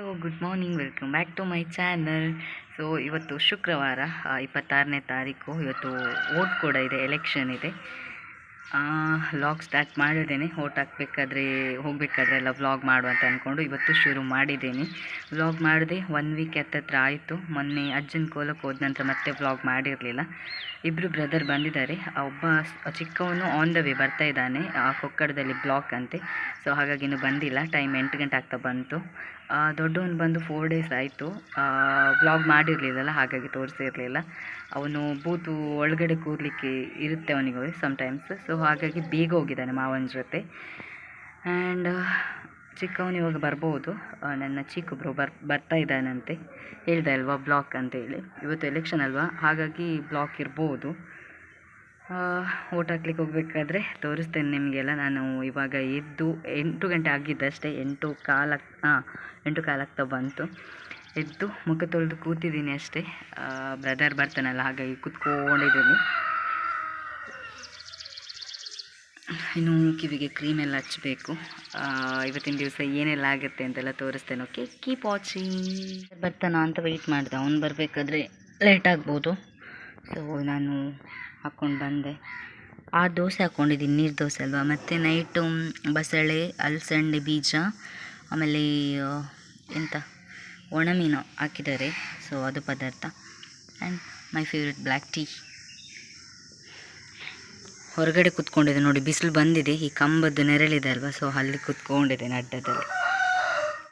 Hello good morning welcome back to my channel so ಇವತ್ತು ಶುಕ್ರವಾರ ಇಪ್ಪತ್ತಾರನೇ ತಾರೀಕು. ಇವತ್ತು ವೋಟ್ ಕೂಡ ಇದೆ ಎಲೆಕ್ಷನ್ ಇದೆ. ವ್ಲಾಗ್ ಸ್ಟಾರ್ಟ್ ಮಾಡಿದ್ದೇನೆ. ವೋಟ್ ಹಾಕ್ಬೇಕಾದ್ರೆ, ಹೋಗಬೇಕಾದ್ರೆ ಎಲ್ಲ ವ್ಲಾಗ್ ಮಾಡುವ ಅಂತ ಅಂದ್ಕೊಂಡು ಇವತ್ತು ಶುರು ಮಾಡಿದ್ದೀನಿ. ವ್ಲಾಗ್ ಮಾಡಿದೆ ಒನ್ ವೀಕ್ ಹತ್ತತ್ರ ಆಯಿತು. ಮೊನ್ನೆ ಅಜ್ಜನ ಕೋಲಕ್ಕೆ ಹೋದ ನಂತರ ಮತ್ತೆ ವ್ಲಾಗ್ ಮಾಡಿರಲಿಲ್ಲ. ಇಬ್ಬರು ಬ್ರದರ್ ಬಂದಿದ್ದಾರೆ. ಒಬ್ಬ ಚಿಕ್ಕವನು ಆನ್ ದ ವೇ ಬರ್ತಾ ಇದ್ದಾನೆ. ಆ, ಕೊಕ್ಕಡದಲ್ಲಿ ಬ್ಲಾಕ್ ಅಂತೆ. ಸೊ ಹಾಗಾಗಿ ಇನ್ನೂ ಬಂದಿಲ್ಲ. ಟೈಮ್ ಎಂಟು ಗಂಟೆ ಆಗ್ತಾ ಬಂತು. ದೊಡ್ಡವನು ಬಂದು ಫೋರ್ ಡೇಸ್ ಆಯಿತು. ವ್ಲಾಗ್ ಮಾಡಿರಲಿಲ್ಲಲ್ಲ, ಹಾಗಾಗಿ ತೋರಿಸಿರಲಿಲ್ಲ ಅವನು ಬೂತು ಒಳಗಡೆ ಕೂರಲಿಕ್ಕೆ ಇರುತ್ತೆ ಅವನಿಗೆ ಸಮ್ಟೈಮ್ಸ್ ಸೊ ಹಾಗಾಗಿ ಬೇಗ ಹೋಗಿದ್ದಾನೆ ಮಾವನ ಜೊತೆ. ಆ್ಯಂಡ್ ಚಿಕ್ಕವನು ಇವಾಗ ಬರ್ಬೋದು. ನನ್ನ ಚಿಕ್ಕಬ್ರು ಬರ್, ಬರ್ತಾ ಇದ್ದಾನಂತೆ. ಹೇಳ್ದೆ ಅಲ್ವಾ ಬ್ಲಾಕ್ ಅಂತೇಳಿ. ಇವತ್ತು ಎಲೆಕ್ಷನ್ ಅಲ್ವಾ? ಹಾಗಾಗಿ ಬ್ಲಾಕ್ ಇರ್ಬೋದು. ಓಟ್ ಹಾಕ್ಲಿಕ್ಕೆ ಹೋಗ್ಬೇಕಾದ್ರೆ ತೋರಿಸ್ತೇನೆ ನಿಮಗೆಲ್ಲ. ನಾನು ಇವಾಗ ಎದ್ದು ಎಂಟು ಗಂಟೆ ಆಗಿದ್ದಷ್ಟೇ, ಎಂಟು ಕಾಲಕ್ ಹಾಂ ಎಂಟು ಕಾಲಾಗ್ತಾ ಬಂತು. ಎದ್ದು ಮುಖ ತೊಳೆದು ಕೂತಿದ್ದೀನಿ ಅಷ್ಟೇ. ಬ್ರದರ್ ಬರ್ತಾನಲ್ಲ, ಹಾಗಾಗಿ ಕೂತ್ಕೊಂಡಿದ್ದೀನಿ. ಇನ್ನು ಕಿವಿಗೆ ಕ್ರೀಮ್ ಎಲ್ಲ ಹಚ್ಚಬೇಕು ಇವತ್ತಿನ ದಿವಸ ಏನೆಲ್ಲ ಆಗುತ್ತೆ ಅಂತೆಲ್ಲ ತೋರಿಸ್ತೇನೆ ಓಕೆ ಕೀಪ್ ವಾಚಿಂಗ್ ಬರ್ತಾನ ಅಂತ ವೆಯ್ಟ್ ಮಾಡಿದೆ. ಅವ್ನು ಬರಬೇಕಾದ್ರೆ ಲೇಟ್ ಆಗ್ಬೋದು. ಸೊ ನಾನು ಹಾಕ್ಕೊಂಡು ಬಂದೆ. ಆ ದೋಸೆ ಹಾಕ್ಕೊಂಡಿದ್ದೀನಿ ನೀರು ದೋಸೆ ಅಲ್ವಾ? ಮತ್ತು ನೈಟು ಬಸಳೆ ಅಲಸಂಡೆ ಬೀಜ, ಆಮೇಲೆ ಎಂಥ ಒಣಮೀನು ಹಾಕಿದ್ದಾರೆ. ಸೊ ಅದು ಪದಾರ್ಥ. And my favourite black tea ಹೊರಗಡೆ ಕುತ್ಕೊಂಡಿದೆ ನೋಡಿ, ಬಿಸಿಲು ಬಂದಿದೆ. ಈ ಕಂಬದ್ದು ನೆರಳಿದೆ ಅಲ್ವಾ? ಸೊ ಅಲ್ಲಿ ಕುತ್ಕೊಂಡಿದ್ದೇನೆ ಅಡ್ಡದಲ್ಲಿ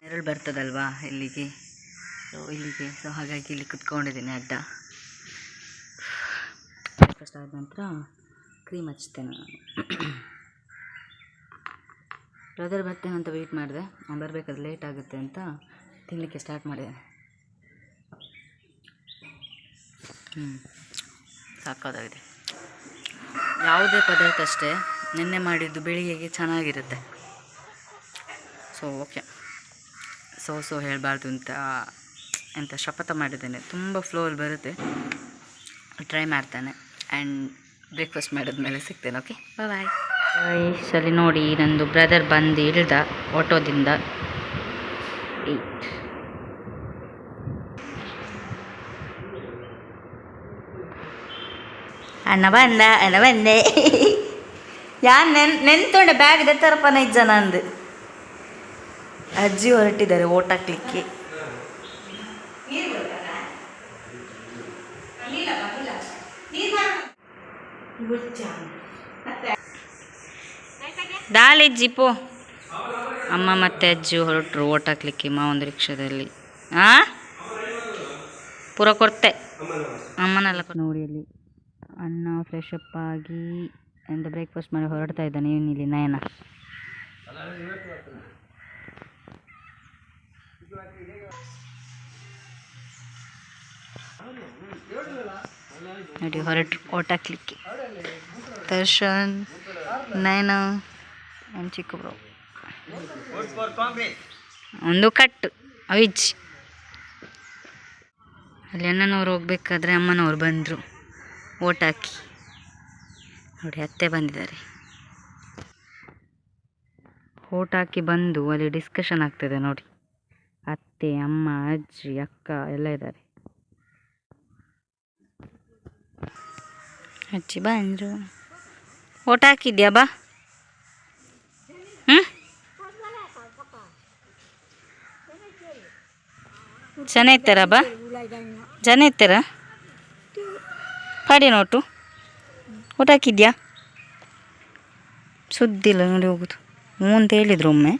ನೆರಳು ಬರ್ತದಲ್ವಾ ಇಲ್ಲಿಗೆ? ಸೊ ಇಲ್ಲಿಗೆ. ಸೊ ಹಾಗಾಗಿ ಇಲ್ಲಿ ಕುತ್ಕೊಂಡಿದ್ದೀನಿ ಅಡ್ಡ. ಬ್ರೇಕ್ಫಾಸ್ಟ್ ಆದ ನಂತರ ಕ್ರೀಮ್ ಹಚ್ತೇನೆ ನಾನು. ಬ್ರದರ್ ಬರ್ತೇನೆ ಅಂತ ವೆಯ್ಟ್ ಮಾಡಿದೆ. ನಾನು ಬರಬೇಕಾದ್ರೆ ಲೇಟ್ ಆಗುತ್ತೆ ಅಂತ ತಿನ್ನಲಿಕ್ಕೆ ಸ್ಟಾರ್ಟ್ ಮಾಡಿದೆ. ಹ್ಞೂ ಸಾಕೋದಾಗಿದೆ. ಯಾವುದೇ ಪದಾರ್ಥ ಅಷ್ಟೇ, ನಿನ್ನೆ ಮಾಡಿದ್ದು ಬೆಳಿಗ್ಗೆಗೆ ಚೆನ್ನಾಗಿರುತ್ತೆ. ಸೊ ಓಕೆ ಸೊ ಸೊ ಹೇಳಬಾರ್ದು ಅಂತ ಎಂತ ಶಪಥ ಮಾಡಿದ್ದೇನೆ. ತುಂಬ ಫ್ಲೋಲ್ಲಿ ಬರುತ್ತೆ. ಟ್ರೈ ಮಾಡ್ತಾನೆ. ಆ್ಯಂಡ್ ಬ್ರೇಕ್ಫಾಸ್ಟ್ ಮಾಡಿದ್ಮೇಲೆ ಸಿಗ್ತೇನೆ ಓಕೆ ಬಾಯ್ ಸರಿ ನೋಡಿ ನಂದು ಬ್ರದರ್ ಬಂದು ಇಳ್ದ ಆಟೋದಿಂದ ಏಯ್ಟ್ ಅಣ್ಣ ಬಂದ, ಅಣ್ಣ ಬಂದೆ. ಯಾನ್ ನೆನ್ ನೆನ್ತೊಂಡೆ ಬ್ಯಾಗ್ ದೆತ್ತರಪ್ಪನ ಇಜ್ಜ ನಂದು. ಅಜ್ಜಿ ಹೊರಟಿದ್ದಾರೆ, ಓಟ್ ಹಾಕ್ಲಿಕ್ಕೆ. ದಾಲಿಜ್ಜಿ ಪೋ. ಅಮ್ಮ ಮತ್ತೆ ಅಜ್ಜಿ ಹೊರಟರು ಓಟ್ ಹಾಕ್ಲಿಕ್ಕೆ ಮಾವೊಂದು ರಿಕ್ಷಾದಲ್ಲಿ. ಆ? ಪೂರ ಕೊಡ್ತೆ. ಅಮ್ಮನೆಲ್ಲ ನೋಡಿ ಅಲ್ಲಿ ಅಣ್ಣ ಫ್ರೆಶ್ ಅಪ್ ಆಗಿ ಎಂತ ಬ್ರೇಕ್ಫಾಸ್ಟ್ ಮಾಡಿ ಹೊರಡ್ತಾ ಇದ್ದಾನೆ. ಇಲ್ಲಿ ನಯನ? ನೋಡಿ, ಹೊರಟು ಹಾಕ್ಲಿಕ್ಕೆ. ದರ್ಶನ್, ನಯನ ನನ್ನ ಚಿಕ್ಕ ಬ್ರೋ ಒಂದು ಕಟ್ಟು, ಅವಿಜ್. ಅಲ್ಲಿ ಅಣ್ಣನವ್ರು ಹೋಗ್ಬೇಕಾದ್ರೆ ಅಮ್ಮನವ್ರು ಬಂದರು, ಓಟ್ ಹಾಕಿ. ನೋಡಿ, ಅತ್ತೆ ಬಂದಿದ್ದಾರೆ. ಓಟ್ ಹಾಕಿ ಬಂದು ಅಲ್ಲಿ ಡಿಸ್ಕಷನ್ ಆಗ್ತದೆ ನೋಡಿ. ಅತ್ತೆ, ಅಮ್ಮ, ಅಜ್ಜಿ, ಅಕ್ಕ ಎಲ್ಲ ಇದ್ದಾರೆ. ಅಜ್ಜಿ ಬಂದರು ಓಟ ಹಾಕಿದ್ಯಾ ಬಾ. ಹ್ಞೂ ಜನ ಇರ್ತಾರ ಬಾ. ಜನ ಇರ್ತಾರ? ಪಾಡಿ ನೋಟು. ಊಟ ಹಾಕಿದ್ಯಾ? ಸುದ್ದಿಲ್ಲ ನೋಡಿ ಹೋಗುದು. ಹ್ಞೂ ಅಂತ ಹೇಳಿದ್ರು ಒಮ್ಮೆ.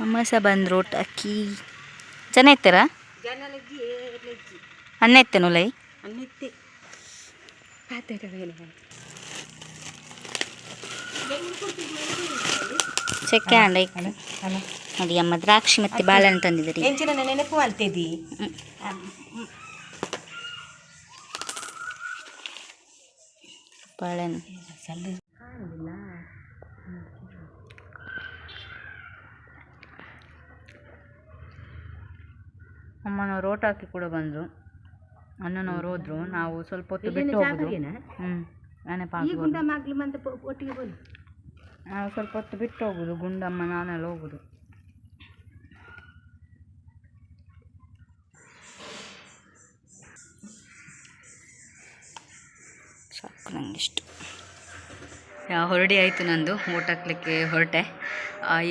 ಅಮ್ಮ ಸಹ ಬಂದರು ಊಟ ಹಾಕಿ. ಜನ ಇರ್ತಾರ? ಅನ್ನ ಇತ್ತೇನು ಲೈ? ಚೆಕ್ಕೆ ಅಂಡ ನೋಡಿ ಅಮ್ಮ ದ್ರಾಕ್ಷಿ ಮತ್ತೆ ಬಾಳೆಹಣ್ಣು ತಂದಿದ್ದೀರಿ ಎಂಚಿನ ನೆನಪು ಮಾಡ್ತಿದ್ದಿ ಬಾಳೆಹಣ್ಣು ಅಮ್ಮನವ್ರು ಓಟ್ ಹಾಕಿ ಕೂಡ ಬಂದರು ಅಣ್ಣನವರು ಹೋದ್ರು ನಾವು ಸ್ವಲ್ಪ ಹೊತ್ತು ಬಿಟ್ಟು ಹೋಗುದು. ಹ್ಮ್ ನಾನೇ ಗುಂಡಮ್ಮ ನಾವು ಸ್ವಲ್ಪ ಹೊತ್ತು ಬಿಟ್ಟು ಹೋಗುದು ಗುಂಡಮ್ಮ ನಾನೆಲ್ಲ ಹೋಗುದು. ಸಾಕು ನಂಗಿಷ್ಟು. ಹೊರಡಿ ಆಯಿತು ನಂದು ಓಟ್ ಹಾಕ್ಲಿಕ್ಕೆ ಹೊರಟೆ.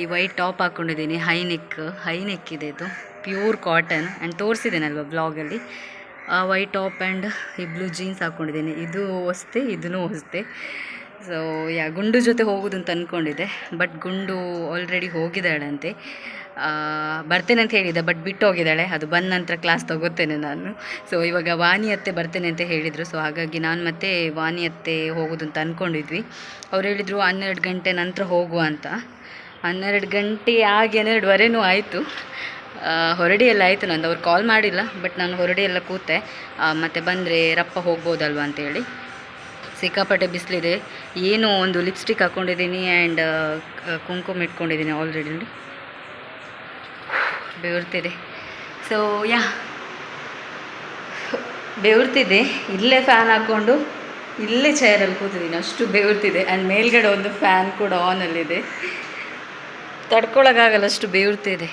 ಈ ವೈಟ್ ಟಾಪ್ ಹಾಕ್ಕೊಂಡಿದ್ದೀನಿ ಹೈ ನೆಕ್ ಹೈ ನೆಕ್ ಇದೆ ಇದು. ಪ್ಯೂರ್ ಕಾಟನ್ ಆ್ಯಂಡ್ ತೋರಿಸಿದ್ದೇನಲ್ವ ಬ್ಲಾಗಲ್ಲಿ ವೈಟ್ ಟಾಪ್ ಆ್ಯಂಡ್ ಈ ಬ್ಲೂ ಜೀನ್ಸ್ ಹಾಕ್ಕೊಂಡಿದ್ದೀನಿ ಇದು ಹೊಸ್ತೆ ಇದೂ ಹೊಸ್ತೆ. ಸೊ ಯಾ, ಗುಂಡು ಜೊತೆ ಹೋಗೋದು ಅಂತ ಅಂದ್ಕೊಂಡಿದ್ದೆ ಬಟ್ ಗುಂಡು ಆಲ್ರೆಡಿ ಹೋಗಿದ್ದಾಳಂತೆ. ಬರ್ತೇನೆ ಅಂತ ಹೇಳಿದ್ದೆ ಬಟ್ ಬಿಟ್ಟು ಹೋಗಿದ್ದಾಳೆ. ಅದು ಬಂದ ನಂತರ ಕ್ಲಾಸ್ ತಗೋತೇನೆ ನಾನು. ಸೊ ಇವಾಗ ವಾಣಿ ಅತ್ತೆ ಬರ್ತೇನೆ ಅಂತ ಹೇಳಿದರು. ಸೊ ಹಾಗಾಗಿ ನಾನು ಮತ್ತೆ ವಾಣಿ ಅತ್ತೆ ಹೋಗೋದು ಅಂತ ಅಂದ್ಕೊಂಡಿದ್ವಿ ಅವ್ರು ಹೇಳಿದರು, ಹನ್ನೆರಡು ಗಂಟೆ ನಂತರ ಹೋಗುವ ಅಂತ. ಹನ್ನೆರಡು ಗಂಟೆ ಆಗಿ ಹನ್ನೆರಡುವರೆನೂ ಆಯಿತು. ಹೊರಡಿ ಎಲ್ಲ ಆಯಿತು, ನಂದು ಅವ್ರು ಕಾಲ್ ಮಾಡಿಲ್ಲ ಬಟ್ ನಾನು ಹೊರಡಿ ಎಲ್ಲ ಕೂತೆ ಮತ್ತು ಬಂದರೆ ರಪ್ಪ ಹೋಗ್ಬೋದಲ್ವ ಅಂತೇಳಿ. ಸಿಕ್ಕಾಪಟ್ಟೆ ಬಿಸಿಲಿದೆ. ಏನು ಒಂದು ಲಿಪ್ಸ್ಟಿಕ್ ಹಾಕ್ಕೊಂಡಿದ್ದೀನಿ ಆ್ಯಂಡ್ ಕುಂಕುಮ ಇಟ್ಕೊಂಡಿದ್ದೀನಿ ಆಲ್ರೆಡಿ ಬೆವರ್ತಿದೆ. So yeah ಬೆವರ್ತಿದೆ. ಇಲ್ಲೇ ಫ್ಯಾನ್ ಹಾಕ್ಕೊಂಡು ಇಲ್ಲೇ ಚೇರಲ್ಲಿ ಕೂತಿದ್ದೀನಿ. ಅಷ್ಟು ಬೆವರ್ತಿದೆ. ಆ್ಯಂಡ್ ಮೇಲ್ಗಡೆ ಒಂದು ಫ್ಯಾನ್ ಕೂಡ ಆನಲ್ಲಿದೆ ತಡ್ಕೊಳಕ್ಕಾಗಲ್ಲ, ಅಷ್ಟು ಬೆವರ್ತಿದೆ.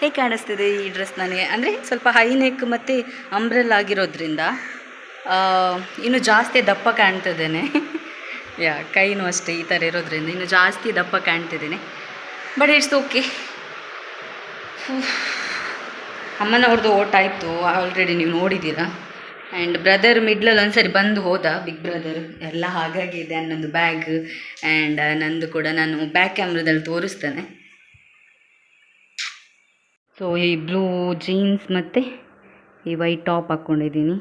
ಹೇಗೆ ಕಾಣಿಸ್ತಿದೆ ಈ ಡ್ರೆಸ್ ನನಗೆ? ಅಂದರೆ ಸ್ವಲ್ಪ ಹೈ ನೆಕ್ ಮತ್ತು ಅಂಬ್ರೆಲ್ ಆಗಿರೋದ್ರಿಂದ ಇನ್ನು ಜಾಸ್ತಿ ದಪ್ಪ ಕಾಣ್ತಿದ್ದೇನೆ. ಯಾ, ಕೈನೂ ಅಷ್ಟೇ ಈ ಥರ ಇರೋದ್ರಿಂದ ಇನ್ನು ಜಾಸ್ತಿ ದಪ್ಪ ಕಾಣ್ತಿದ್ದೇನೆ. ಬಟ್ ಇಟ್ಸ್ ಓಕೆ ಅಮ್ಮನವ್ರದ್ದು ಓಟ್ ಆಯಿತು ಆಲ್ರೆಡಿ ನೀವು ನೋಡಿದ್ದೀರಾ? ಆ್ಯಂಡ್ ಬ್ರದರ್ ಮಿಡ್ಲಲ್ಲಿ ಒಂದ್ಸರಿ ಬಂದು ಹೋದ ಬಿಗ್ ಬ್ರದರ್ ಎಲ್ಲ ಹಾಗಾಗಿ ಇದೆ ನನ್ನದು ಬ್ಯಾಗ್ ಆ್ಯಂಡ್ ನಂದು ಕೂಡ ನಾನು ಬ್ಯಾಕ್ ಕ್ಯಾಮ್ರದಲ್ಲಿ ತೋರಿಸ್ತೇನೆ. ಸೊ ಈ ಬ್ಲೂ ಜೀನ್ಸ್ ಮತ್ತು ಈ ವೈಟ್ ಟಾಪ್ ಹಾಕ್ಕೊಂಡಿದ್ದೀನಿ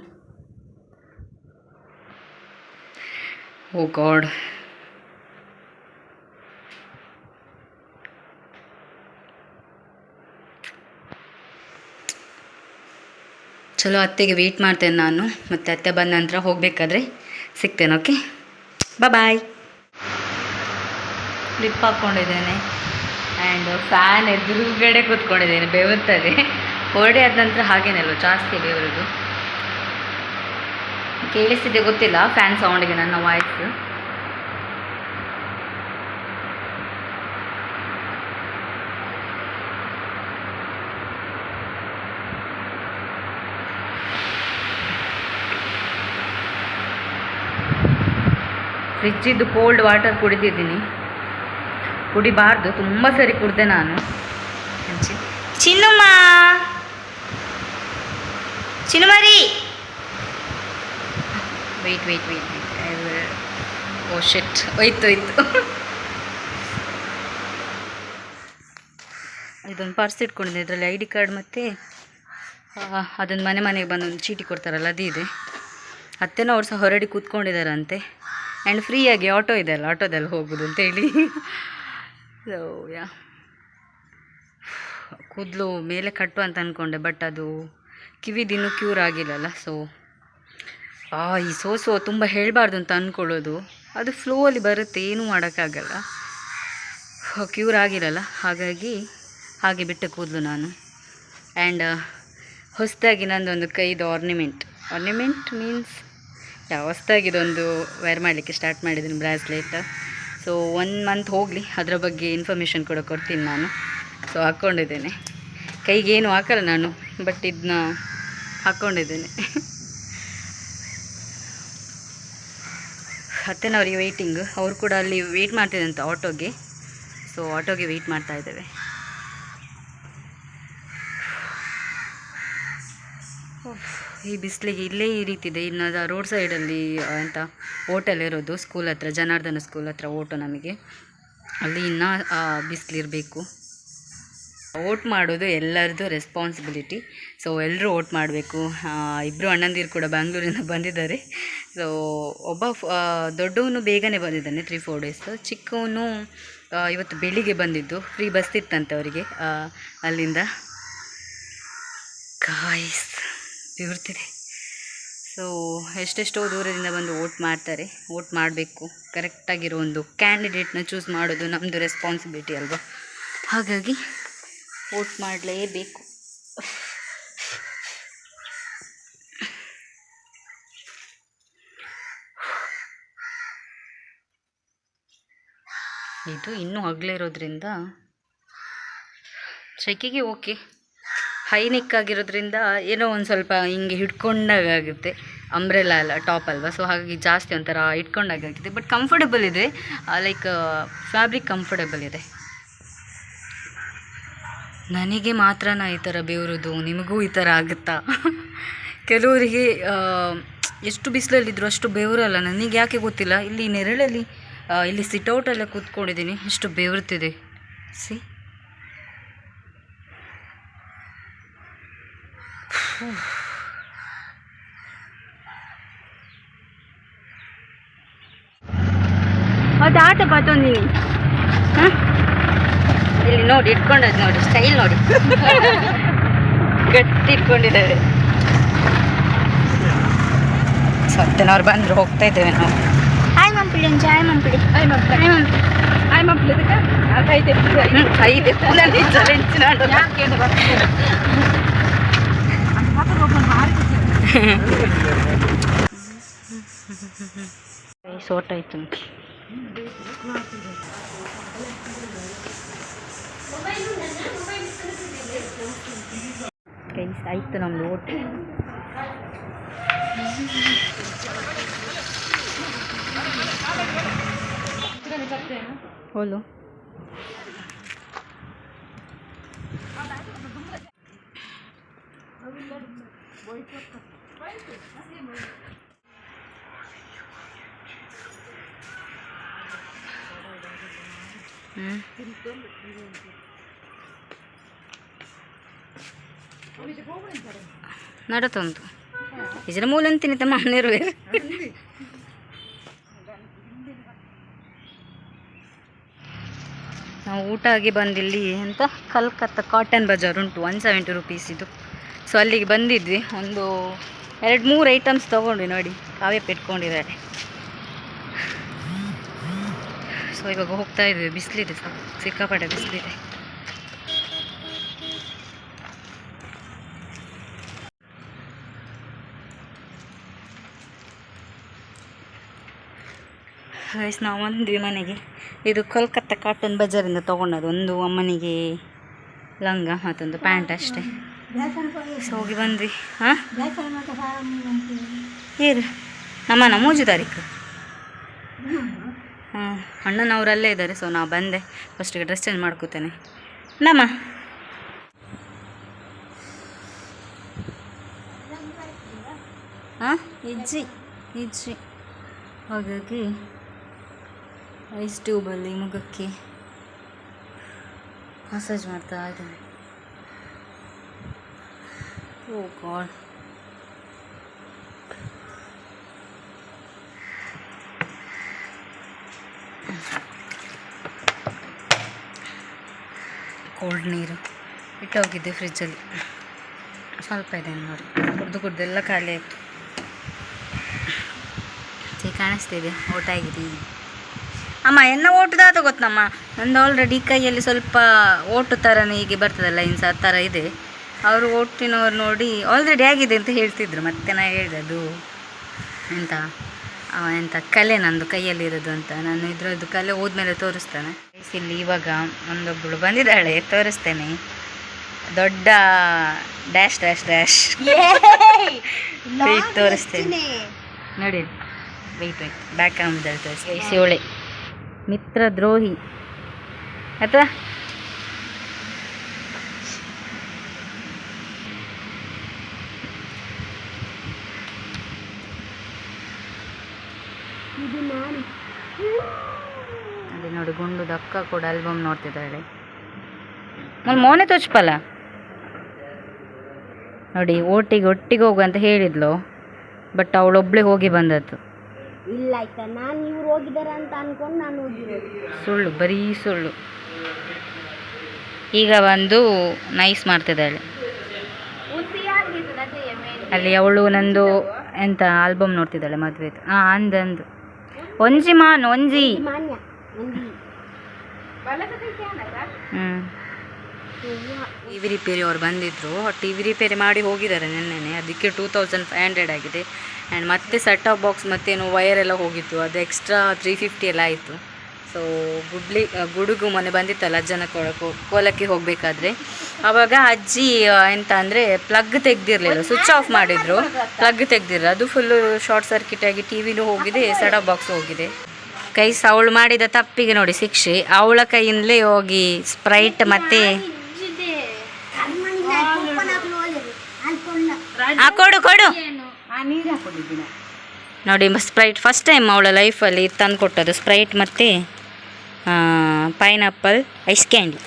ಓ ಗಾಡ್ ಚಲೋ ಅತ್ತೆಗೆ ವೆಯ್ಟ್ ಮಾಡ್ತೇನೆ ನಾನು. ಮತ್ತು ಅತ್ತೆ ಬಂದ ನಂತರ ಹೋಗಬೇಕಾದ್ರೆ ಸಿಗ್ತೇನೆ ಓಕೆ ಬಾಯ್ ಲಿಪ್ ಹಾಕ್ಕೊಂಡಿದ್ದೇನೆ ಆ್ಯಂಡ್ ಫ್ಯಾನ್ ಎದುರುಗಡೆ ಕೂತ್ಕೊಂಡಿದ್ದೇನೆ, ಬೆವರ್ತದೆ. ಹೊರಡೆ ಆದ ನಂತರ ಹಾಗೇನಲ್ವ ಜಾಸ್ತಿ ಬೆವರದು. ಕೇಳಿಸಿದೆ ಗೊತ್ತಿಲ್ಲ, ಫ್ಯಾನ್ ಸೌಂಡಿಗೆ ನನ್ನ ವಾಯ್ಸ್ ಫ್ರಿಜ್ಜಿದ್ದು ಕೋಲ್ಡ್ ವಾಟರ್ ಕುಡಿದಿದ್ದೀನಿ. ಕುಡಿಬಾರ್ದು. ತುಂಬ ಸರಿ ಕುಡಿದೆ ನಾನು. ಚಿನ್ನುಮ್ಮ! ಚಿನ್ನುಮರಿ! Wait wait wait wait oh shit ಹೋಯ್ತು ಹೋಯ್ತು. ಇದೊಂದು ಪರ್ಸ್ ಇಟ್ಕೊಂಡಿದ್ದೆ. ಇದರಲ್ಲಿ ಐ ಡಿ ಕಾರ್ಡ್ ಮತ್ತು ಅದೊಂದು ಮನೆ ಮನೆಗೆ ಬಂದು ಒಂದು ಚೀಟಿ ಕೊಡ್ತಾರಲ್ಲ, ಅದು ಇದೆ. ಅತ್ತೆನೂ ಅವ್ರು ಸಹ ಹೊರಡಿ ಕೂತ್ಕೊಂಡಿದ್ದಾರಂತೆ. ಆ್ಯಂಡ್ ಫ್ರೀಯಾಗಿ ಆಟೋ ಇದೆ ಅಲ್ಲ ಆಟೋದಲ್ಲಿ ಹೋಗೋದು ಅಂತೇಳಿ ಸೊ ಯಾ ಕೂದಲು ಮೇಲೆ ಕಟ್ಟು ಅಂತ ಅಂದ್ಕೊಂಡೆ ಬಟ್ ಅದು ಕಿವಿದಿನ್ನೂ ಕ್ಯೂರ್ ಆಗಿಲ್ಲಲ್ಲ ಸೊ ಆ, ಈ ಸೋಸು ತುಂಬ ಹೇಳಬಾರ್ದು ಅಂತ ಅಂದ್ಕೊಳ್ಳೋದು ಅದು ಫ್ಲೋವಲ್ಲಿ ಬರುತ್ತೆ, ಏನೂ ಮಾಡೋಕ್ಕಾಗಲ್ಲ. ಕ್ಯೂರ್ ಆಗಿರಲ್ಲ ಹಾಗಾಗಿ ಹಾಗೆ ಬಿಟ್ಟು ಕೂದಲು ನಾನು. ಆ್ಯಂಡ್ ಹೊಸದಾಗಿ ನಂದೊಂದು ಕೈದು ಆರ್ನಿಮೆಂಟ್ ಆರ್ನಿಮೆಂಟ್ ಮೀನ್ಸ್ ಯಾವ ಹೊಸ್ದಾಗಿ ಇದೊಂದು ವೇರ್ ಮಾಡಲಿಕ್ಕೆ ಸ್ಟಾರ್ಟ್ ಮಾಡಿದ್ದೀನಿ ಬ್ರಾಸ್ಲೆಟ್ ಸೊ ಒನ್ ಮಂತ್ ಹೋಗಲಿ. ಅದರ ಬಗ್ಗೆ ಇನ್ಫಾರ್ಮೇಷನ್ ಕೂಡ ಕೊಡ್ತೀನಿ ನಾನು. ಸೊ ಹಾಕ್ಕೊಂಡಿದ್ದೇನೆ. ಕೈಗೇನು ಹಾಕಲ್ಲ ನಾನು ಬಟ್ ಇದನ್ನ ಹಾಕ್ಕೊಂಡಿದ್ದೇನೆ. ಅತ್ತೆನವ್ರಿಗೆ ವೆಯ್ಟಿಂಗ್ ಅವ್ರು ಕೂಡ ಅಲ್ಲಿ ವೆಯ್ಟ್ ಮಾಡ್ತಿದ್ದಂತೆ ಆಟೋಗೆ. ಸೊ ಆಟೋಗೆ ವೆಯ್ಟ್ ಮಾಡ್ತಾ ಇದ್ದೇವೆ. ಈ ಬಿಸಿಲಿಗೆ ಇಲ್ಲೇ ಈ ರೀತಿ ಇದೆ. ಇನ್ನು ರೋಡ್ ಸೈಡಲ್ಲಿ ಅಂತ ಓಟೆಲ್ ಇರೋದು ಸ್ಕೂಲ್ ಹತ್ರ, ಜನಾರ್ದನ ಸ್ಕೂಲ್ ಹತ್ರ ಓಟು ನಮಗೆ. ಅಲ್ಲಿ ಇನ್ನೂ ಬಿಸಿಲಿರಬೇಕು. ಓಟ್ ಮಾಡೋದು ಎಲ್ಲರದು ರೆಸ್ಪಾನ್ಸಿಬಿಲಿಟಿ ಸೊ ಎಲ್ಲರೂ ಓಟ್ ಮಾಡಬೇಕು. ಇಬ್ಬರು ಅಣ್ಣಂದಿರು ಕೂಡ ಬ್ಯಾಂಗ್ಳೂರಿಂದ ಬಂದಿದ್ದಾರೆ. ಸೊ ಒಬ್ಬ ದೊಡ್ಡವನು ಬೇಗನೆ ಬಂದಿದ್ದಾನೆ ತ್ರೀ ಫೋರ್ ಡೇಸ್ ಚಿಕ್ಕವನು ಇವತ್ತು ಬೆಳಿಗ್ಗೆ ಬಂದಿದ್ದು. ಫ್ರೀ ಬಸ್ ಇತ್ತಂತೆ ಅವರಿಗೆ. ಅಲ್ಲಿಂದ. ಗಾಯ್ಸ್ ಬಿಡ್ತಿದೆ ಸೊ ಎಷ್ಟೆಷ್ಟೋ ದೂರದಿಂದ ಬಂದು ವೋಟ್ ಮಾಡ್ತಾರೆ ವೋಟ್ ಮಾಡಬೇಕು. ಕರೆಕ್ಟಾಗಿರೋ ಒಂದು ಕ್ಯಾಂಡಿಡೇಟ್ನ ಚೂಸ್ ಮಾಡೋದು ನಮ್ಮದು ರೆಸ್ಪಾನ್ಸಿಬಿಲಿಟಿ ಅಲ್ವಾ? ಹಾಗಾಗಿ ವೋಟ್ ಮಾಡಲೇಬೇಕು. ಇದು ಇನ್ನೂ ಹಗಲೇ ಇರೋದ್ರಿಂದ ಸೆಕೆಗೆ ಓಕೆ ಹೈ ನೆಕ್ ಆಗಿರೋದ್ರಿಂದ ಏನೋ ಒಂದು ಸ್ವಲ್ಪ ಹಿಂಗೆ ಹಿಡ್ಕೊಂಡಾಗುತ್ತೆ ಅಂಬ್ರೆಲ್ಲ ಅಲ್ಲ ಟಾಪ್ ಅಲ್ವಾ? ಸೊ ಹಾಗಾಗಿ ಜಾಸ್ತಿ ಒಂಥರ ಇಟ್ಕೊಂಡಾಗುತ್ತೆ ಬಟ್ ಕಂಫರ್ಟಬಲ್ ಇದೆ. ಲೈಕ್ ಫ್ಯಾಬ್ರಿಕ್ ಕಂಫರ್ಟಬಲ್ ಇದೆ. ನನಗೆ ಮಾತ್ರನಾ ಈ ಥರ ಬೇವರೋದು? ನಿಮಗೂ ಈ ಥರ ಆಗುತ್ತಾ? ಕೆಲವರಿಗೆ ಎಷ್ಟು ಬಿಸಿಲಲ್ಲಿದ್ದರು ಅಷ್ಟು ಬೆವರಲ್ಲ. ನನಗೆ ಯಾಕೆ ಗೊತ್ತಿಲ್ಲ. ಇಲ್ಲಿ ನೆರಳಲ್ಲಿ ಇಲ್ಲಿ ಸಿಟೌಟಲ್ಲೇ ಕೂತ್ಕೊಂಡಿದ್ದೀನಿ. ಎಷ್ಟು ಬೆವರುತ್ತಿದೆ. ಸಿ ಅದು ಆಟ ಬತ್ತೊಂದು ಇಲ್ಲಿ ನೋಡಿ ಇಟ್ಕೊಂಡದ್ದು ನೋಡಿ ಸ್ಟೈಲ್ ನೋಡಿ. ಗಟ್ಟಿ ಇಟ್ಕೊಂಡಿದ್ದಾರೆ. ಸತ್ತನವ್ರು ಬಂದ್ರು ಹೋಗ್ತಾ ಇದ್ದೇವೆ ನಾವು. ಹಾಯ್ ಮಂಪಿಳಿ ಒಂದು ಹಾಯ್ ಮಂಪ್ಳಿ ಹಾಯ್ ಮಂಪ್ಳಿ ಹಾಯ್ ಮಂಪ್ಳಿ ಹಾಯ್ ಮಂಪ್ಳಿ ಹ್ಮ್, ಐದು ಪೂಲಲ್ಲಿ ಯಾಕೆ ಹೆಂಚಿನಾಡು. ಕೈ ಸೋಟಾಯ್ತು ಕೈ ಆಯ್ತು ನಮ್ದು ಓಟ್ ಹೋಲು ಹ್ಮ್ ನಡತೊಂದು ಇದ್ರ ಮೂಲ ಅಂತೀನಿ ತಮ್ಮ ನಾವು ಊಟ ಆಗಿ ಬಂದಿಲ್ಲಿ ಅಂತ ಕಲ್ಕತ್ತಾ ಕಾಟನ್ ಬಜಾರ್ ಉಂಟು ಒನ್ ಸೆವೆಂಟಿ ರುಪೀಸ್ ಇದು. ಸೊ ಅಲ್ಲಿಗೆ ಬಂದಿದ್ವಿ. ಒಂದು ಎರಡು ಮೂರು ಐಟಮ್ಸ್ ತೊಗೊಂಡ್ವಿ ನೋಡಿ. ಕಾವ್ಯ ಪೆಟ್ಕೊಂಡಿದ್ದಾರೆ ಸೊ ಇವಾಗ ಹೋಗ್ತಾ ಇದ್ವಿ. ಬಿಸಿಲಿದೆ ಸಿಕ್ಕಾಪಟ್ಟೆ ಬಿಸಿಲಿದೆ. ಗೈಸ್ ನಾವು ಬಂದ್ವಿ ಮನೆಗೆ. ಇದು ಕೋಲ್ಕತ್ತಾ ಕಾಟನ್ ಬಜಾರಿಂದ ತೊಗೊಂಡದು ಒಂದು ಅಮ್ಮನಿಗೆ ಲಂಗ ಮತ್ತೊಂದು ಪ್ಯಾಂಟ್ ಅಷ್ಟೇ. ಹೋಗಿ ಬಂದ್ವಿ. ಏರು ನಮ್ಮ ಮೂಜು ತಾರೀಕು. ಹ್ಞೂ ಅಣ್ಣನವರಲ್ಲೇ ಇದ್ದಾರೆ. ಸೊ ನಾವು ಬಂದೆ. ಫಸ್ಟಿಗೆ ಡ್ರೆಸ್ ಚೇಂಜ್ ಮಾಡ್ಕೋತೇನೆ. ನಮ್ಮ ಹಾಂ ಇಜ್ಜಿ. ಇಜ್ಜಿ. ಹಾಗಾಗಿ ಐಸ್ ಟ್ಯೂಬಲ್ಲಿ ಮುಖಕ್ಕೆ ಮಸಾಜ್ ಮಾಡ್ತಾ ಇದ್ದೇನೆ. ಓ god. ಕೋಲ್ಡ್ ನೀರು. ಇಟ್ಟು ಹೋಗಿದ್ದೆ ಫ್ರಿಜ್ಜಲ್ಲಿ ಸ್ವಲ್ಪ ಇದೆ ನೋಡಿ. ಕುಡ್ದು ಕುಡ್ದೆಲ್ಲ ಖಾಲಿ ಆಯಿತು. ಸೇ ಕಾಣಿಸ್ತಿದೆ. ಓಟಾಗಿದೆ ಅಮ್ಮ, ಎನ್ನ ಓಟದಾದ ಗೊತ್ತಮ್ಮ? ನಂದು ಆಲ್ರೆಡಿ ಕೈಯಲ್ಲಿ ಸ್ವಲ್ಪ ಓಟು ಥರನೇ ಹೀಗೆ ಬರ್ತದಲ್ಲ, ಇನ್ಸ ಆ ಥರ ಇದೆ. ಅವರು ಒಟ್ಟಿನವ್ರು ನೋಡಿ ಆಲ್ರೆಡಿ ಆಗಿದೆ ಅಂತ ಹೇಳ್ತಿದ್ರು ಮತ್ತೆ ನಾ ಹೇಳಿದೆ. ಅದು ಎಂತ ಎಂತ? ಕಲೆ ನಂದು ಕೈಯಲ್ಲಿರೋದು ಅಂತ. ನಾನು ಇದ್ರದ್ದು ಕಲೆ ಹೋದ್ಮೇಲೆ ತೋರಿಸ್ತಾನೆ. ಇಲ್ಲಿ ಇವಾಗ ಒಂದೊಬ್ಬಳು ಬಂದಿದ್ದಾಳೆ ತೋರಿಸ್ತೇನೆ. ದೊಡ್ಡ ಡ್ಯಾಶ್ ಡ್ಯಾಶ್ ಡ್ಯಾಶ್. ವೆಯ್ಟ್ ತೋರಿಸ್ತೇನೆ. ನೋಡಿ ವೆಯ್ಟ್ ವೆಯ್ಟ್ ಬ್ಯಾಕ್ ಕ್ಯಾಮ್ರದಲ್ಲಿ ತೋರಿಸ್ತೇನೆ. ಮಿತ್ರ ದ್ರೋಹಿ ಅಥವಾ ಅದೇ ನೋಡಿ ಗುಂಡು ದಕ್ಕ ಕೂಡ ಆಲ್ಬಮ್ ನೋಡ್ತಿದ್ದಾಳೆ ಮಲ್ ಮೋನೆ ತೋಚ್ಪಲ್ಲ? ನೋಡಿ ಒಟ್ಟಿಗೆ ಒಟ್ಟಿಗೆ ಹೋಗು ಅಂತ ಹೇಳಿದ್ಲು ಬಟ್ ಅವಳೊಬ್ಳೆ ಹೋಗಿ ಬಂದದ್ದು. ಇಲ್ಲ ಆಯ್ತಾ ನಾನು ಇವ್ರು ಹೋಗಿದ್ದಾರೆ ಅಂತ ಅನ್ಕೊಂಡು ನಾನು ಸುಳ್ಳು ಬರೀ ಸುಳ್ಳು. ಈಗ ಬಂದು ನೈಸ್ ಮಾಡ್ತಿದ್ದಾಳೆ. ಅಲ್ಲಿ ಅವಳು ನಂದು ಎಂತ ಆಲ್ಬಮ್ ನೋಡ್ತಿದ್ದಾಳೆ ಮದುವೆದು. ಹಾಂ ಅಂದಂದು ಒಂಜಿ. ಮಾನ್ ಒಂಜಿ. ಟಿವಿ ಟಿ ವಿ ರಿಪೇರಿ ಅವ್ರು ಬಂದಿದ್ರು. ಟಿ ವಿ ರಿಪೇರಿ ಮಾಡಿ ಹೋಗಿದ್ದಾರೆ ನಿನ್ನೆನೆ. ಅದಕ್ಕೆ ಟೂ ತೌಸಂಡ್ ಫೈವ್ ಹಂಡ್ರೆಡ್ ಆಗಿದೆ. ಆ್ಯಂಡ್ ಮತ್ತೆ ಸೆಟ್ ಆಫ್ ಬಾಕ್ಸ್ ಮತ್ತೇನು ವೈರ್ ಎಲ್ಲ ಹೋಗಿತ್ತು. ಅದು ಎಕ್ಸ್ಟ್ರಾ ತ್ರೀ ಫಿಫ್ಟಿ ಎಲ್ಲ ಆಯಿತು. ಸೊ ಗುಡ್ಲಿ ಗುಡುಗು ಮೊನ್ನೆ ಬಂದಿತ್ತಲ್ಲ ಅಜ್ಜನ ಕೊಳಕು ಕೋಲಕ್ಕೆ ಹೋಗಬೇಕಾದ್ರೆ. ಆವಾಗ ಅಜ್ಜಿ ಎಂತ ಅಂದರೆ ಪ್ಲಗ್ ತೆಗ್ದಿರಲಿಲ್ಲ ಸ್ವಿಚ್ ಆಫ್ ಮಾಡಿದ್ರು. ಪ್ಲಗ್ ತೆಗ್ದಿರಲಿಲ್ಲ. ಅದು ಫುಲ್ಲು ಶಾರ್ಟ್ ಸರ್ಕ್ಯೂಟ್ ಆಗಿ ಟಿ ವಿನೂ ಹೋಗಿದೆ ಸಡ ಬಾಕ್ಸ್ ಹೋಗಿದೆ. ಕೈ ಸೌಳು ಮಾಡಿದ ತಪ್ಪಿಗೆ ನೋಡಿ ಶಿಕ್ಷೆ. ಅವಳ ಕೈಯಿಂದಲೇ ಹೋಗಿ ಸ್ಪ್ರೈಟ್ ಮತ್ತೆ ಕೊಡು ಕೊಡು. ನೋಡಿ ಸ್ಪ್ರೈಟ್ ಫಸ್ಟ್ ಟೈಮ್ ಅವಳ ಲೈಫಲ್ಲಿ ತಂದು ಕೊಟ್ಟದು ಸ್ಪ್ರೈಟ್ ಮತ್ತು ಪೈನಾಪಲ್ ಐಸ್ ಕ್ಯಾಂಡಿ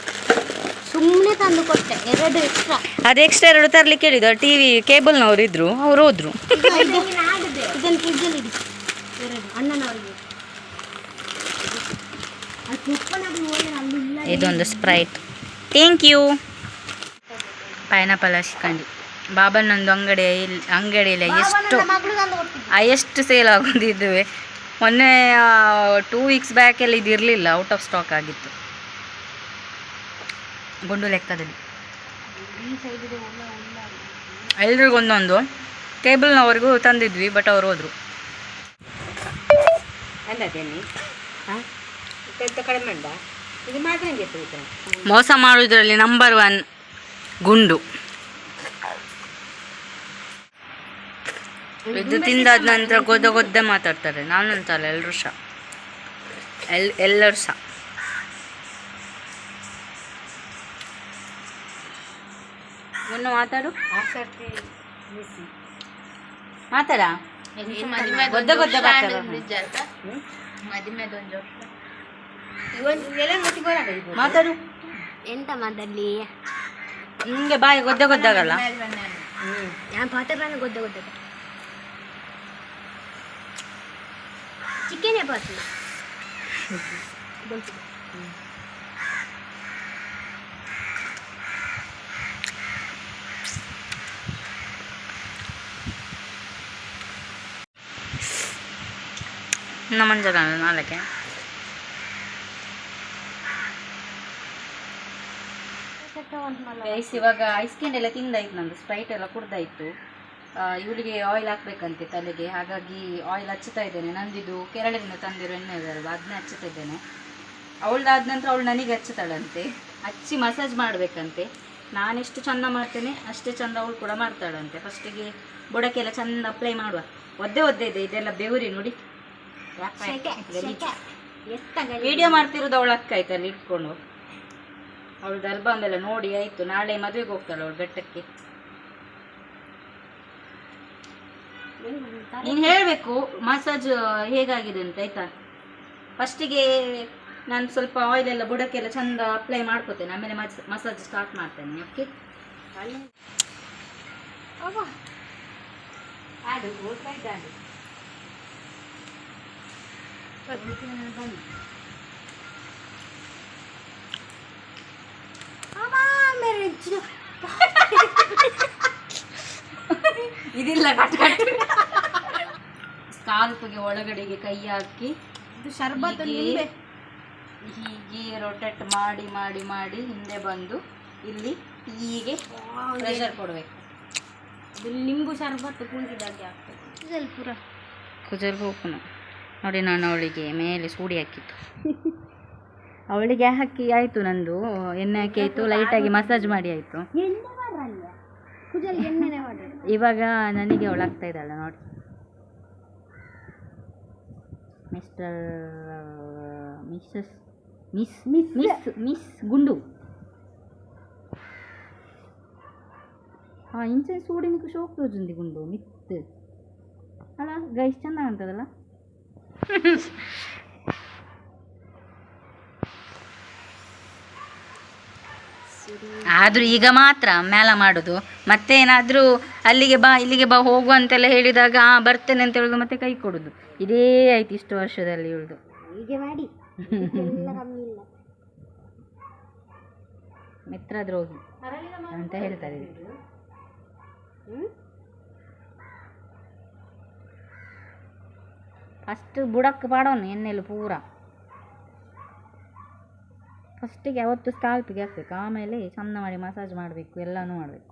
ಸುಮ್ಮನೆ ತಂದು ಕೊಟ್ಟೆ ಎರಡು ಎಕ್ಸ್ಟ್ರಾ ಅದು ಎಕ್ಸ್ಟ್ರಾ ಎರಡು ತರಲಿಕ್ಕೆ ಹೇಳಿದ್ದು. ಟಿ ವಿ ಕೇಬಲ್ನವ್ರು ಇದ್ರು ಅವ್ರು ಹೋದ್ರು. ಇದೊಂದು Sprite thank you pineapple ice candy ಬಾಬನೊಂದು ಅಂಗಡಿ ಅಂಗಡಿಯಲ್ಲಿ ಎಷ್ಟು ಎಷ್ಟು ಸೇಲ್ ಆಗೋದಿದ್ವಿ ಮೊನ್ನೆ ಟೂ ವೀಕ್ಸ್ ಬ್ಯಾಕಲ್ಲಿ ಇದು ಇರಲಿಲ್ಲ ಔಟ್ ಆಫ್ ಸ್ಟಾಕ್ ಆಗಿತ್ತು. ಗುಂಡು ಲೆಕ್ಕದಲ್ಲಿ. ಎಲ್ರಿಗೂ ಒಂದೊಂದು. ಟೇಬಲ್ನವ್ರಿಗೂ ತಂದಿದ್ವಿ ಬಟ್ ಅವ್ರು ಹೋದರು. ಮೋಸ ಮಾಡುವುದರಲ್ಲಿ ನಂಬರ್ ಒನ್ ಗುಂಡು. ಇದು ತಿಂದಾದ ನಂತರ ಗೊದ್ದ ಗೊದ್ದೆ ಮಾತಾಡ್ತಾರೆ. ನಾನು ಅಂತಲ್ಲ ಎಲ್ಲರೂ ಸಹ ಎಲ್, ಎಲ್ಲರೂ ಸಹ ಮಾತಾಡು. ಮಾತಾಡ? ಗೊದ್ದ ಮಾತಾಡು. ಎಂತ ಮಾತಾಡಲಿ ನಿಮ್ಗೆ ಬಾಯಿ ಗೊದ್ದೆ ಗೊದ್ದಾಗಲ್ಲ? ನಾನು ಪಾತ್ರ ಗೊದ್ದೆ. ಚಿಕನ್ ಬಾತು ಇನ್ನು ಮಂಜಾನ ಐಸ್ ಇವಾಗ ಐಸ್ ಕ್ಯಾಂಡ್ ಎಲ್ಲ ತಿಂದಾಯ್ತು ನಂದು ಸ್ಪ್ರೈಟ್ ಎಲ್ಲ ಕುಡ್ದಾಯ್ತು. ಇವಳಿಗೆ ಆಯಿಲ್ ಹಾಕ್ಬೇಕಂತೆ ತಲೆಗೆ. ಹಾಗಾಗಿ ಆಯಿಲ್ ಹಚ್ಚುತ್ತಾ ಇದ್ದೇನೆ. ನಂದಿದು ಕೇರಳದಿಂದ ತಂದಿರೋ ಎಣ್ಣೆ ಇದೆಯಲ್ವ ಅದನ್ನೇ ಹಚ್ಚುತ್ತಾ ಇದ್ದೇನೆ. ಅವಳದಾದ ನಂತರ ಅವಳು ನನಗೆ ಹಚ್ಚುತ್ತಾಳಂತೆ. ಹಚ್ಚಿ ಮಸಾಜ್ ಮಾಡಬೇಕಂತೆ. ನಾನೆಷ್ಟು ಚಂದ ಮಾಡ್ತೇನೆ ಅಷ್ಟೇ ಚಂದ ಅವಳು ಕೂಡ ಮಾಡ್ತಾಳಂತೆ. ಫಸ್ಟಿಗೆ ಬುಡಕ್ಕೆಲ್ಲ ಚಂದ ಅಪ್ಲೈ ಮಾಡುವ. ಒದ್ದೆ ಒದ್ದೆ ಇದೆ. ಇದೆಲ್ಲ ಬೆವರಿ ನೋಡಿ. ವಿಡಿಯೋ ಮಾಡ್ತಿರೋದು ಅವಳ ಅಕ್ಕ ಆಯ್ತು? ಅಲ್ಲಿ ಇಟ್ಕೊಂಡು. ಅವಳು ಎಲ್ಲ ನೋಡಿ ಆಯ್ತು. ನಾಳೆ ಮದುವೆಗೆ ಹೋಗ್ತಾಳೆ ಅವಳು ಬೆಟ್ಟಕ್ಕೆ ನೀನು ಹೇಳಬೇಕು ಮಸಾಜ್ ಹೇಗಾಗಿದೆ ಅಂತ, ಆಯ್ತಾ? ಫಸ್ಟಿಗೆ ನಾನು ಸ್ವಲ್ಪ ಆಯಿಲ್ ಎಲ್ಲ ಬುಡಕ್ಕೆಲ್ಲ ಚಂದ ಅಪ್ಲೈ ಮಾಡ್ಕೋತೇನೆ, ಆಮೇಲೆ ಮಸಾಜ್ ಸ್ಟಾರ್ಟ್ ಮಾಡ್ತೇನೆ ಓಕೆ ಇದಿಲ್ಲ ಕಟ್ ಕಟ್. ಸ್ಕಾಲ್ಪ್ಗೆ ಒಳಗಡೆಗೆ ಕೈ ಹಾಕಿ ಇದು ಶರ್ಬತ್ ಹೀಗೆ ಹೀಗೆ ರೊಟೇಟ್ ಮಾಡಿ ಮಾಡಿ ಮಾಡಿ ಹಿಂದೆ ಬಂದು ಇಲ್ಲಿ ಹೀಗೆ ಪ್ರೆಷರ್ ಕೊಡಬೇಕು. ಇದು ಶರ್ಬತ್ತು ಶರ್ಬತ್ ಕುಂಟಿದಾಗೆ ಆಗ್ತದೆ ಪುರ ನೋಡಿ ನಾನು ಅವಳಿಗೆ ಮೇಲೆ ಸೂಡಿ ಹಾಕಿತ್ತು ಅವಳಿಗೆ ಹಾಕಿ ಆಯಿತು ನಂದು. ಎಣ್ಣೆ ಹಾಕಿ ಆಯಿತು ಲೈಟಾಗಿ ಮಸಾಜ್ ಮಾಡಿ ಆಯಿತು. ಎಣ್ಣೆ ಮಾಡ್ರಲ್ಲ? ಕುಜಲ್ ಎಣ್ಣೆನೆ ಮಾಡ್ರಿ. ಇವಾಗ ನನಗೆ ಅವಳು ಆಗ್ತಾ ಇದ್ದಾಳೆ ನೋಡಿ mister missus miss miss miss miss ಗುಂಡು ಹಾಂ ಇಂಚೆ ಸೂಡಿನಿಗೆ ಶೋಕ್ రోజుంది ಗುಂಡು ಮಿತ್ ಅಲ್ಲ ಗೈಸ್ ಚೆನ್ನಾಗಿ ಅಂತದಲ್ಲ ಆದರೂ ಈಗ ಮಾತ್ರ ಮೇಲ ಮಾಡೋದು. ಮತ್ತೇನಾದರೂ ಅಲ್ಲಿಗೆ ಬಾ ಇಲ್ಲಿಗೆ ಬಾ ಹೋಗು ಅಂತೆಲ್ಲ ಹೇಳಿದಾಗ ಆ ಬರ್ತೇನೆ ಅಂತ ಹೇಳೋದು ಮತ್ತೆ ಕೈ ಕೊಡೋದು. ಇದೇ ಆಯ್ತು ಇಷ್ಟು ವರ್ಷದಲ್ಲಿ ಇವಳದು ಮಿತ್ರ ದ್ರೋಹಿ ಅಂತ ಹೇಳ್ತಾರೆ. ಫಸ್ಟ್ ಬುಡಕ್ಕೆ ಪಾಡೋನು ಎಣ್ಣೆಲು ಪೂರ. ಫಸ್ಟಿಗೆ ಯಾವತ್ತು ಸ್ಕಾಲ್ಪಿಗೆ ಹಾಕ್ಬೇಕು. ಆಮೇಲೆ ಚಂದ ಮಾಡಿ ಮಸಾಜ್ ಮಾಡಬೇಕು ಎಲ್ಲನೂ ಮಾಡಬೇಕು.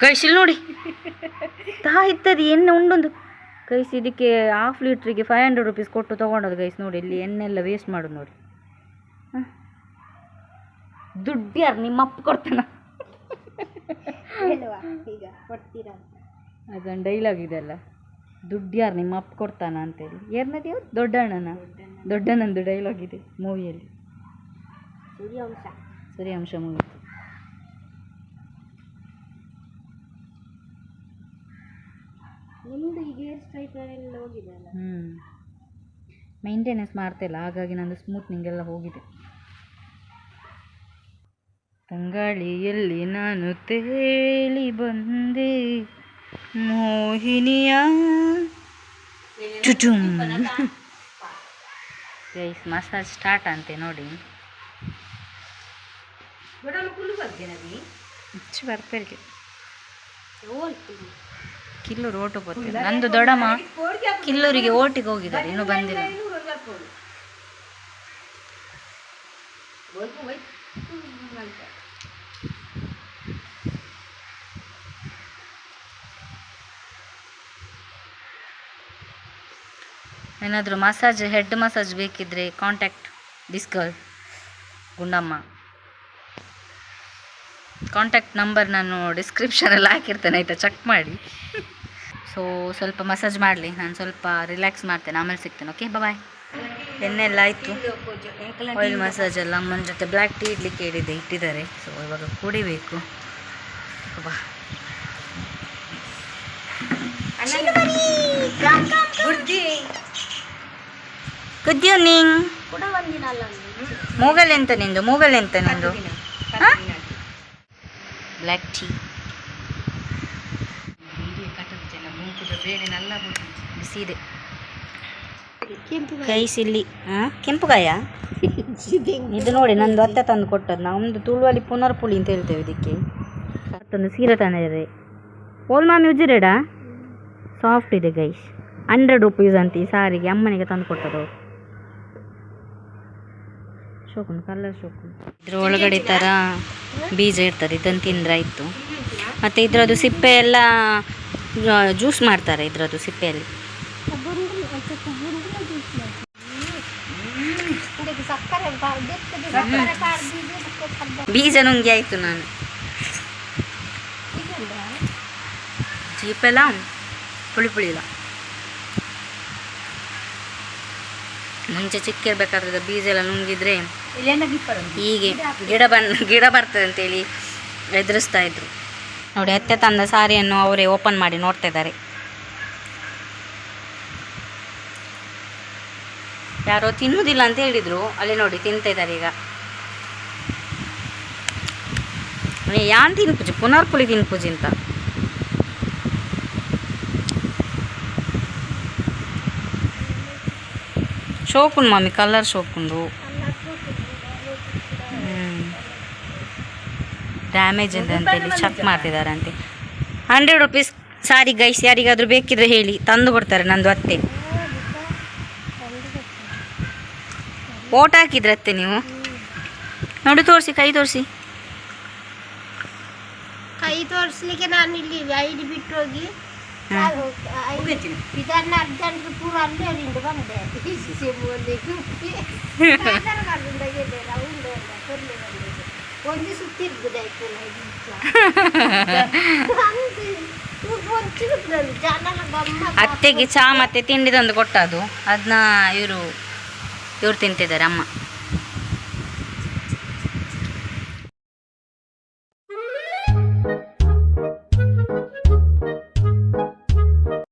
ಕೈಶಿಲ್ ನೋಡಿ. ತಾ ಇತ್ತది ಎಣ್ಣೆ ಉಂಡೊಂದು. ಗೈಸ್ ಇದಕ್ಕೆ ಹಾಫ್ ಲೀಟ್ರಿಗೆ ಫೈವ್ ಹಂಡ್ರೆಡ್ ರುಪೀಸ್ ಕೊಟ್ಟು ತೊಗೊಂಡೋದು ಗೈಸ್ ನೋಡಿ ಇಲ್ಲಿ ಎಣ್ಣೆ ಎಲ್ಲ ವೇಸ್ಟ್ ಮಾಡೋದು ನೋಡಿ. ಹಾಂ. ದುಡ್ಡು ಯಾರು ನಿಮ್ಮ ಅಪ್ಪ ಕೊಡ್ತಾನ? ಹೇಳುವ ಈಗ ಕೊಡ್ತೀರಾ ಅಂತ. ಅದೊಂದು ಡೈಲಾಗ್ ಇದೆಲ್ಲ ದುಡ್ಡು ಯಾರು ನಿಮ್ಮ ಅಪ್ಪ ಕೊಡ್ತಾನ ಅಂತೇಳಿ. ಯಾರನ್ನ ದೇವ್ರು ದೊಡ್ಡಣ್ಣನ. ದೊಡ್ಡಣ್ಣಂದು ಡೈಲಾಗ್ ಇದೆ ಮೂವಿಯಲ್ಲಿ ಸೂರ್ಯವಂಶ ಸೂರ್ಯಾಂಶ. ಮೂವಿ ಹ್ಞೂ ಈಗ ಹೇರ್ ಇಲ್ಲ ಎಲ್ಲ ಹೋಗಿದೆ ಅಲ್ಲ ಹ್ಞೂ ಮೇಂಟೆನೆನ್ಸ್ ಮಾಡ್ತಿಲ್ಲ ಹಾಗಾಗಿ ನಂದು ಸ್ಮೂತ್ನಿಂಗೆಲ್ಲ ಹೋಗಿದೆ. ತಂಗಾಳಿಯಲ್ಲಿ ನಾನು ತೇಲಿ ಬಂದೆ. ಮೋಹಿನಿಯ ಚುಚುಮ್ ಗೈಸ್ ಮಸಾಜ್ ಸ್ಟಾರ್ಟ್ ಅಂತೆ ನೋಡಿ. ಹೆಚ್ಚು ಬರ್ಪೇರಿಗೆ ಕಿಲ್ಲೂರು ಓಟು ಬರ್ತೀನಿ ನಂದು ದೊಡ್ಡಮ್ಮ ಕಿಲ್ಲೂರಿಗೆ ಓಟಿಗೆ ಹೋಗಿದ್ದಾರೆ ಇನ್ನೂ ಬಂದಿಲ್ಲ. ಏನಾದರೂ ಮಸಾಜ್ ಹೆಡ್ ಮಸಾಜ್ ಬೇಕಿದ್ರೆ contact this girl Gundamma. Contact number ನಾನು ಡಿಸ್ಕ್ರಿಪ್ಷನಲ್ಲಿ ಹಾಕಿರ್ತೇನೆ ಆಯಿತಾ? ಚೆಕ್ ಮಾಡಿ. ಸೊ ಸ್ವಲ್ಪ ಮಸಾಜ್ ಮಾಡಲಿ. ನಾನು ಸ್ವಲ್ಪ ರಿಲ್ಯಾಕ್ಸ್ ಮಾಡ್ತೇನೆ ಆಮೇಲೆ ಸಿಗ್ತೇನೆ ಓಕೆ ಬಾಯ್ ಎಣ್ಣೆಲ್ಲ ಆಯಿತು. ಆಯಿಲ್ ಮಸಾಜ್ ಎಲ್ಲ ಅಮ್ಮನ ಜೊತೆ ಬ್ಲ್ಯಾಕ್ ಟೀ ಇಡ್ಲಿಕ್ಕೆ ಹೇಳಿದೆ ಇಟ್ಟಿದ್ದಾರೆ. ಸೊ ಇವಾಗ ಕುಡಿಬೇಕು. ಬಾ. ಗುಡ್ ಈವ್ನಿಂಗ್ ಮೂಗಲ್ ಎಂತ ನಿಂದು? ಮೂಗಲ್ ಎಂತ ನಿಂದು? ಬ್ಲ್ಯಾಕ್ ಟೀ ಬಿಸಿ ಇದೆ. ಕೆಂಪು ಕೈಸ್ ಇಲ್ಲಿ ಕೆಂಪು ಕಾಯ ಇದು ನೋಡಿ ನಂದು ಅತ್ತೆ ತಂದು ಕೊಟ್ಟದ್ದು. ನಮ್ಮದು ತುಳುವಲ್ಲಿ ಪುನರ್ಪುಳಿ ಅಂತ ಹೇಳ್ತೇವೆ ಇದಕ್ಕೆ. ಮತ್ತೊಂದು ಸೀರೆ ತಂದಿದೆ ಓಲ್ ಮಾಮಿ ಉಜಿರೇಡಾ? ಸಾಫ್ಟ್ ಇದೆ ಗೈಸ್ ಹಂಡ್ರೆಡ್ ರುಪೀಸ್ ಅಂತ ಈ ಸಾರಿಗೆ ಅಮ್ಮನಿಗೆ ತಂದು ಕೊಟ್ಟದ್ದು. ಶೋಕುನ್ ಕಲರ್ ಶೋಕುನ್ ಇದ್ರ ಒಳಗಡೆ ಥರ ಬೀಜ ಇರ್ತದೆ ಇದನ್ನು ತಿಂದ್ರಾಯ್ತು ಮತ್ತು ಇದ್ರದ್ದು ಸಿಪ್ಪೆ ಎಲ್ಲ ಜ್ಯೂಸ್ ಮಾಡ್ತಾರೆ ಇದ್ರದ್ದು ಸಿಪ್ಪೆಯಲ್ಲಿ. ಬೀಜ ನುಂಗಿ ಆಯಿತು ನಾನು. ಜೀಪೆಲ್ಲ ಪುಳಿ ಪುಳಿ ಮುಂಚೆ ಚಿಕ್ಕ ಇರ್ಬೇಕಾದ್ರೆ ಬೀಜ ಎಲ್ಲ ನುಂಗಿದ್ರೆ ಹೀಗೆ ಗಿಡ ಬನ್ ಗಿಡ ಬರ್ತದೆ ಅಂತೇಳಿ ಎದುರಿಸ್ತಾ ಇದ್ರು. ನೋಡಿ ಅತ್ತೆ ತಂದ ಸಾರಿಯನ್ನು ಅವರೇ ಓಪನ್ ಮಾಡಿ ನೋಡ್ತಾ ಇದ್ದಾರೆ. ಯಾರೋ ತಿನ್ನುವುದಿಲ್ಲ ಅಂತ ಹೇಳಿದ್ರು. ಅಲ್ಲಿ ನೋಡಿ ತಿಂತಾ ಇದ್ದಾರೆ ಈಗ. ಯಾನ್ ತಿನ್ಪೂಜೆ ಪುನರ್ಪುಳಿ ತಿನ್ಪೂಜೆ ಅಂತ? ಶೋಕುನ್ ಮಮ್ಮಿ ಕಲರ್ ಶೋಕುಂದು ಡ್ಯಾಮೇಜ್ ಇದೆ ಅಂತೇಳಿ ಚೆಕ್ ಮಾಡ್ತಿದ್ದಾರೆ ಅಂತೆ ಹಂಡ್ರೆಡ್ ರುಪೀಸ್ ಸಾರಿ ಗೈಸ್ ಯಾರಿಗಾದರೂ ಬೇಕಿದ್ರೆ ಹೇಳಿ. ತಂದು ಕೊಡ್ತಾರೆ ನಂದು ಅತ್ತೆ. ಓಟ್ ಹಾಕಿದ್ರೆ ಅತ್ತೆ ನೀವು? ನೋಡಿ, ತೋರಿಸಿ, ಕೈ ತೋರಿಸಿ. ಕೈ ತೋರಿಸ್ಲಿಕ್ಕೆ ನಾನು ಇಲ್ಲಿ ಐಡಿ ಬಿಟ್ಟು ಹೋಗಿ ನಾನು ಐ- ಇದನ್ನ ಅರ್ಜೆಂಟ್ ಪೂರ ಅಲ್ಲೇ ಅಲ್ಲಿಂದ ಬಂದೆ ಒಂದು ಸುತ್ತಿರ್ಬೋದಾಯ್ತು ಜನ ಗಮ್ಮತ್ ಅತ್ತೆಗೆ ಚಾ ಮತ್ತೆ ತಿಂಡಿ ತಂದು ಕೊಟ್ಟದು ಅದನ್ನ ಇವರು ಇವ್ರು ತಿಂತಿದ್ದಾರೆ ಅಮ್ಮ